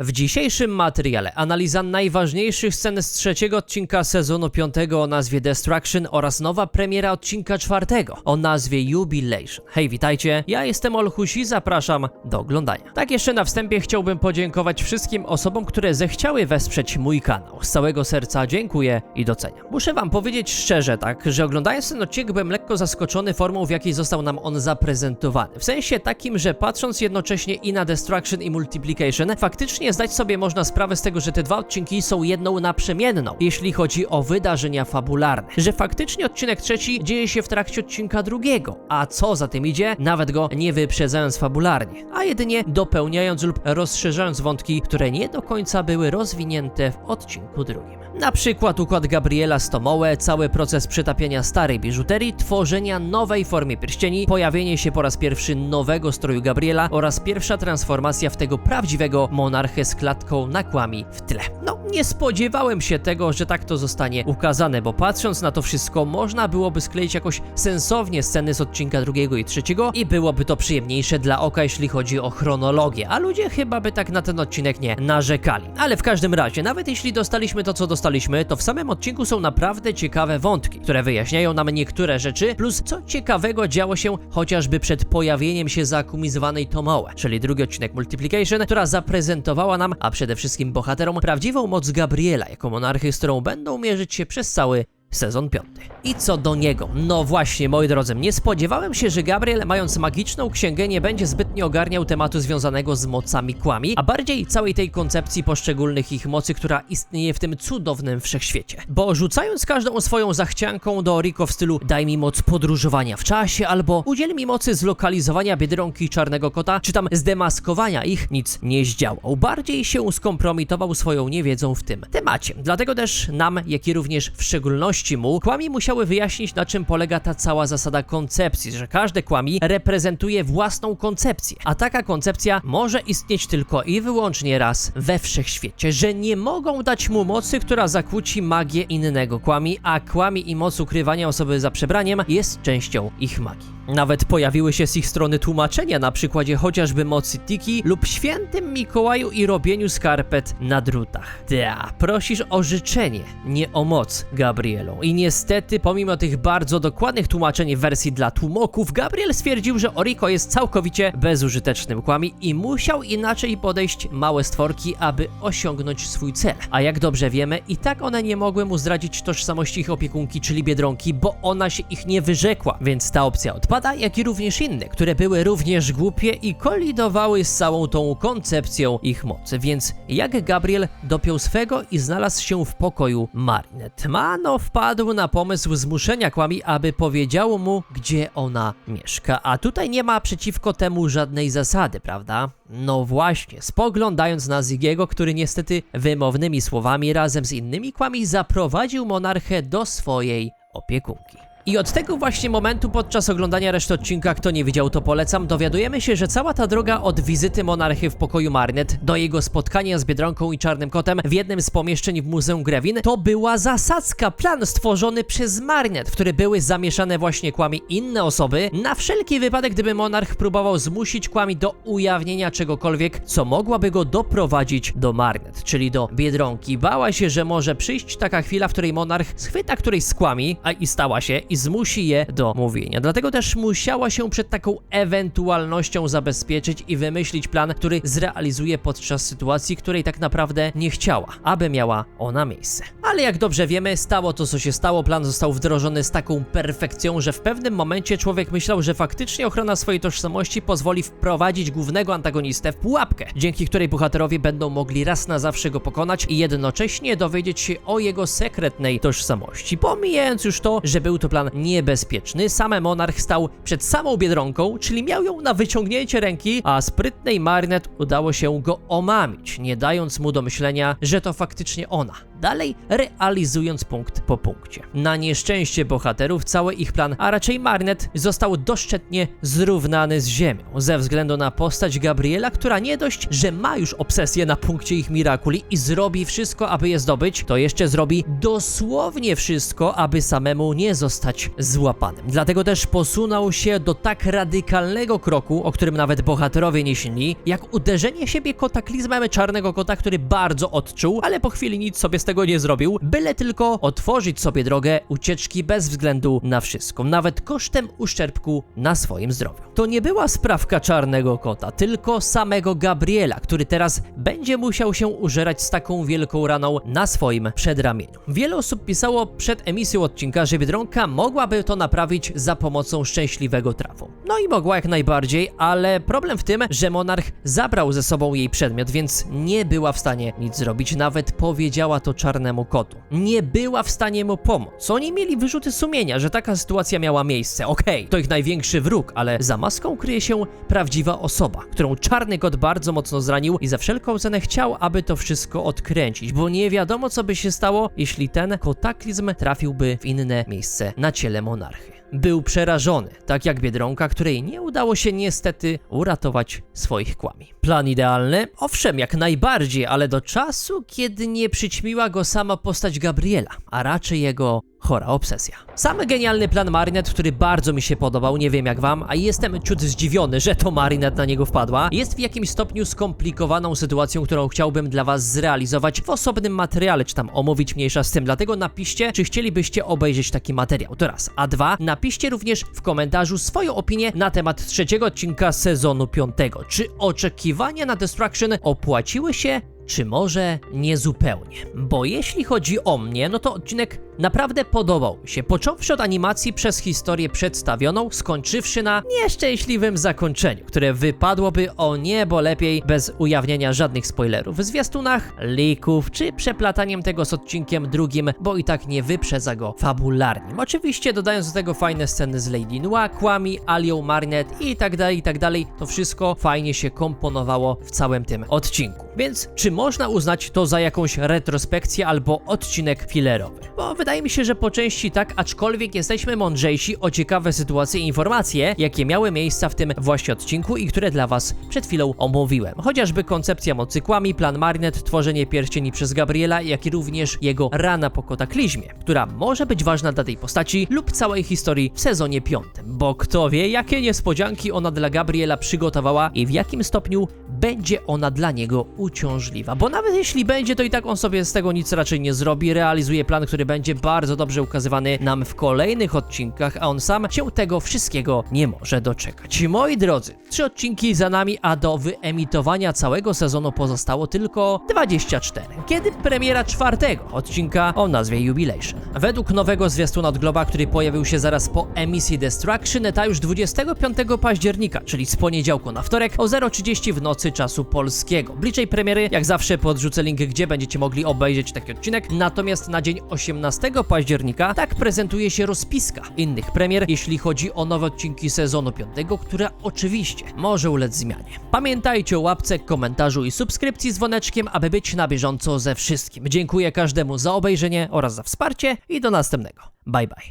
W dzisiejszym materiale analiza najważniejszych scen z trzeciego odcinka sezonu piątego o nazwie Destruction oraz nowa premiera odcinka czwartego o nazwie Jubilation. Hej, witajcie, ja jestem Olhuś i zapraszam do oglądania. Tak jeszcze na wstępie chciałbym podziękować wszystkim osobom, które zechciały wesprzeć mój kanał. Z całego serca dziękuję i doceniam. Muszę wam powiedzieć szczerze tak, że oglądając ten odcinek byłem lekko zaskoczony formą, w jakiej został nam on zaprezentowany. W sensie takim, że patrząc jednocześnie i na Destruction i Multiplication, faktycznie zdać sobie można sprawę z tego, że te dwa odcinki są jedną naprzemienną, jeśli chodzi o wydarzenia fabularne. Że faktycznie odcinek trzeci dzieje się w trakcie odcinka drugiego, a co za tym idzie, nawet go nie wyprzedzając fabularnie, a jedynie dopełniając lub rozszerzając wątki, które nie do końca były rozwinięte w odcinku drugim. Na przykład układ Gabriela z Tomoe, cały proces przetapiania starej biżuterii, tworzenia nowej formy pierścieni, pojawienie się po raz pierwszy nowego stroju Gabriela oraz pierwsza transformacja w tego prawdziwego monarchę z klatką na kłami w tle. No, nie spodziewałem się tego, że tak to zostanie ukazane, bo patrząc na to wszystko, można byłoby skleić jakoś sensownie sceny z odcinka drugiego i trzeciego i byłoby to przyjemniejsze dla oka, jeśli chodzi o chronologię, a ludzie chyba by tak na ten odcinek nie narzekali. Ale w każdym razie, nawet jeśli dostaliśmy to, co dostaliśmy, to w samym odcinku są naprawdę ciekawe wątki, które wyjaśniają nam niektóre rzeczy, plus co ciekawego działo się chociażby przed pojawieniem się zakumizowanej Tomoe, czyli drugi odcinek Multiplication, która zaprezentowała nam, a przede wszystkim bohaterom, prawdziwą moc Gabriela jako monarchy, z którą będą mierzyć się przez cały sezon piąty. I co do niego? No właśnie, moi drodzy, nie spodziewałem się, że Gabriel, mając magiczną księgę, nie będzie zbytnio ogarniał tematu związanego z mocami kłami, a bardziej całej tej koncepcji poszczególnych ich mocy, która istnieje w tym cudownym wszechświecie. Bo rzucając każdą swoją zachcianką do Rico w stylu daj mi moc podróżowania w czasie, albo udziel mi mocy zlokalizowania Biedronki Czarnego Kota, czy tam zdemaskowania ich, nic nie zdziałał. Bardziej się skompromitował swoją niewiedzą w tym temacie. Dlatego też nam, jak i również w szczególności mu, kłami musiały wyjaśnić, na czym polega ta cała zasada koncepcji, że każde kłami reprezentuje własną koncepcję, a taka koncepcja może istnieć tylko i wyłącznie raz we wszechświecie, że nie mogą dać mu mocy, która zakłóci magię innego kłami, a kłami i moc ukrywania osoby za przebraniem jest częścią ich magii. Nawet pojawiły się z ich strony tłumaczenia na przykładzie chociażby mocy Tiki lub świętym Mikołaju i robieniu skarpet na drutach. Ta, prosisz o życzenie, nie o moc, Gabrielu. I niestety, pomimo tych bardzo dokładnych tłumaczeń wersji dla tłumoków, Gabriel stwierdził, że Oriko jest całkowicie bezużytecznym kłami i musiał inaczej podejść małe stworki, aby osiągnąć swój cel. A jak dobrze wiemy, i tak one nie mogły mu zdradzić tożsamości ich opiekunki, czyli Biedronki, bo ona się ich nie wyrzekła, więc ta opcja odpada, jak i również inne, które były również głupie i kolidowały z całą tą koncepcją ich mocy. Więc jak Gabriel dopiął swego i znalazł się w pokoju Marinette? Mano wpadł na pomysł zmuszenia kłami, aby powiedziało mu, gdzie ona mieszka. A tutaj nie ma przeciwko temu żadnej zasady, prawda? No właśnie, spoglądając na Zigiego, który niestety wymownymi słowami razem z innymi kłami zaprowadził monarchę do swojej opiekunki. I od tego właśnie momentu podczas oglądania reszty odcinka, kto nie widział to polecam, dowiadujemy się, że cała ta droga od wizyty monarchy w pokoju Marnet do jego spotkania z Biedronką i Czarnym Kotem w jednym z pomieszczeń w Muzeum Grevin to była zasadzka, plan stworzony przez Marnet, w który były zamieszane właśnie kłami inne osoby, na wszelki wypadek, gdyby monarch próbował zmusić kłami do ujawnienia czegokolwiek, co mogłaby go doprowadzić do Marnet, czyli do Biedronki. Bała się, że może przyjść taka chwila, w której monarch schwyta którejś z kłami, a i stała się, i zmusi je do mówienia. Dlatego też musiała się przed taką ewentualnością zabezpieczyć i wymyślić plan, który zrealizuje podczas sytuacji, której tak naprawdę nie chciała, aby miała ona miejsce. Ale jak dobrze wiemy, stało to, co się stało. Plan został wdrożony z taką perfekcją, że w pewnym momencie człowiek myślał, że faktycznie ochrona swojej tożsamości pozwoli wprowadzić głównego antagonistę w pułapkę, dzięki której bohaterowie będą mogli raz na zawsze go pokonać i jednocześnie dowiedzieć się o jego sekretnej tożsamości. Pomijając już to, że był to plan niebezpieczny, sam monarch stał przed samą Biedronką, czyli miał ją na wyciągnięcie ręki, a sprytnej Marinette udało się go omamić, nie dając mu do myślenia, że to faktycznie ona dalej realizując punkt po punkcie. Na nieszczęście bohaterów cały ich plan, a raczej Marinette, został doszczętnie zrównany z ziemią, ze względu na postać Gabriela, która nie dość, że ma już obsesję na punkcie ich Mirakuli i zrobi wszystko, aby je zdobyć, to jeszcze zrobi dosłownie wszystko, aby samemu nie zostać złapanym. Dlatego też posunął się do tak radykalnego kroku, o którym nawet bohaterowie nie śnili, jak uderzenie siebie kotaklizmem czarnego kota, który bardzo odczuł, ale po chwili nic sobie z tego nie zrobił, byle tylko otworzyć sobie drogę ucieczki bez względu na wszystko, nawet kosztem uszczerbku na swoim zdrowiu. To nie była sprawka czarnego kota, tylko samego Gabriela, który teraz będzie musiał się użerać z taką wielką raną na swoim przedramieniu. Wiele osób pisało przed emisją odcinka, że Biedronka mogłaby to naprawić za pomocą szczęśliwego trafu. No i mogła jak najbardziej, ale problem w tym, że monarch zabrał ze sobą jej przedmiot, więc nie była w stanie nic zrobić, nawet powiedziała to czarnemu kotu. Nie była w stanie mu pomóc. Oni mieli wyrzuty sumienia, że taka sytuacja miała miejsce. Okej, to ich największy wróg, ale za maską kryje się prawdziwa osoba, którą czarny kot bardzo mocno zranił i za wszelką cenę chciał, aby to wszystko odkręcić, bo nie wiadomo co by się stało, jeśli ten kotaklizm trafiłby w inne miejsce na ciele monarchy. Był przerażony, tak jak Biedronka, której nie udało się niestety uratować swoich kłami. Plan idealny? Owszem, jak najbardziej, ale do czasu, kiedy nie przyćmiła go sama postać Gabriela, a raczej jego chora obsesja. Sam genialny plan Marinette, który bardzo mi się podobał, nie wiem jak wam, a jestem ciut zdziwiony, że to Marinette na niego wpadła, jest w jakimś stopniu skomplikowaną sytuacją, którą chciałbym dla was zrealizować w osobnym materiale, czy tam omówić mniejsza z tym, dlatego napiszcie, czy chcielibyście obejrzeć taki materiał, to raz. A dwa, napiszcie również w komentarzu swoją opinię na temat trzeciego odcinka sezonu piątego. Czy oczekiwania na Destruction opłaciły się czy może niezupełnie. Bo jeśli chodzi o mnie, no to odcinek naprawdę podobał się. Począwszy od animacji przez historię przedstawioną, skończywszy na nieszczęśliwym zakończeniu, które wypadłoby o niebo lepiej bez ujawnienia żadnych spoilerów w zwiastunach, leaków czy przeplataniem tego z odcinkiem drugim, bo i tak nie wyprzedza go fabularnie. Oczywiście dodając do tego fajne sceny z Lady Noir, Kłami, Alią, Marinette i tak dalej, i tak dalej, to wszystko fajnie się komponowało w całym tym odcinku. Więc czy można uznać to za jakąś retrospekcję albo odcinek filerowy? Bo wydaje mi się, że po części tak, aczkolwiek jesteśmy mądrzejsi o ciekawe sytuacje i informacje, jakie miały miejsca w tym właśnie odcinku i które dla was przed chwilą omówiłem. Chociażby koncepcja mocykłami, plan Marinette, tworzenie pierścieni przez Gabriela, jak i również jego rana po kotaklizmie, która może być ważna dla tej postaci lub całej historii w sezonie piątym. Bo kto wie, jakie niespodzianki ona dla Gabriela przygotowała i w jakim stopniu będzie ona dla niego uciążliwa. Bo nawet jeśli będzie, to i tak on sobie z tego nic raczej nie zrobi. Realizuje plan, który będzie bardzo dobrze ukazywany nam w kolejnych odcinkach, a on sam się tego wszystkiego nie może doczekać. Moi drodzy, trzy odcinki za nami, a do wyemitowania całego sezonu pozostało tylko 24. Kiedy premiera czwartego odcinka o nazwie Jubilation? Według nowego zwiastuna od Globa, który pojawił się zaraz po emisji Destruction, ta już 25 października, czyli z poniedziałku na wtorek o 0.30 w nocy czasu polskiego. Bliżej premiery, jak zawsze podrzucę link, gdzie będziecie mogli obejrzeć taki odcinek, natomiast na dzień 18 października tak prezentuje się rozpiska innych premier, jeśli chodzi o nowe odcinki sezonu 5, która oczywiście może ulec zmianie. Pamiętajcie o łapce, komentarzu i subskrypcji z dzwoneczkiem, aby być na bieżąco ze wszystkim. Dziękuję każdemu za obejrzenie oraz za wsparcie i do następnego. Bye bye.